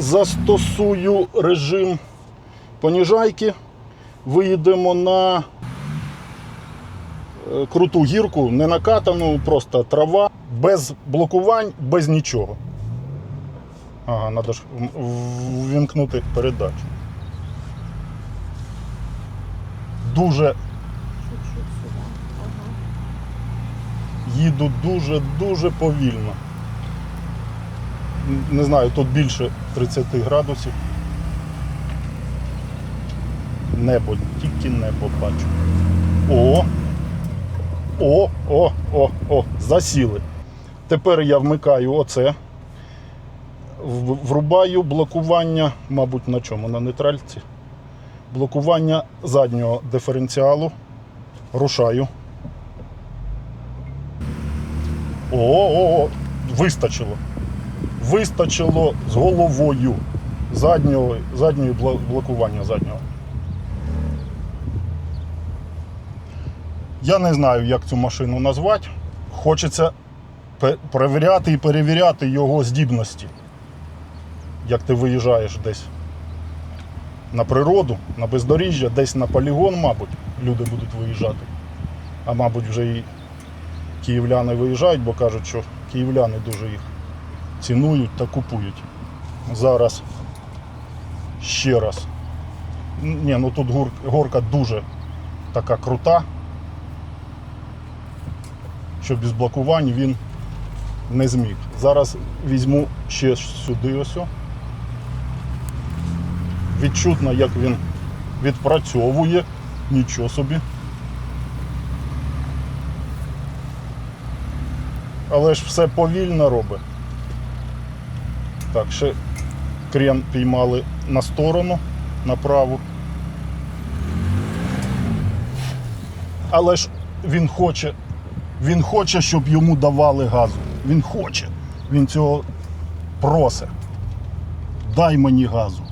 застосую режим поніжайки. Виїдемо на е, круту гірку, не накатану, просто трава, без блокувань, без нічого. Ага, треба ж ввімкнути передачу. Дуже їду дуже-дуже повільно. Не знаю, тут більше 30 градусів. Небо, тільки небо бачу. О! О, о, о, о, засіли. Тепер я вмикаю оце. Врубаю блокування, мабуть, на чому? На нейтральці. Блокування заднього диференціалу. Рушаю. О, о, о, вистачило. Вистачило з головою заднього, задньої блокування заднього. Я не знаю, як цю машину назвати. Хочеться перевіряти і перевіряти його здібності. Як ти виїжджаєш десь на природу, на бездоріжжя, десь на полігон, мабуть, люди будуть виїжджати. А мабуть, вже і київляни виїжджають, бо кажуть, що київляни дуже їх цінують та купують. Зараз ще раз. Ні, ну тут гор- горка дуже така крута, що без блокувань він не зміг. Зараз візьму ще сюди ось. Відчутно, як він відпрацьовує. Нічого собі. але ж все повільно робить. Так, ще крен піймали на сторону, направо. Але ж він хоче, він хоче, щоб йому давали газу. Він хоче. Він цього просить. Дай мені газу.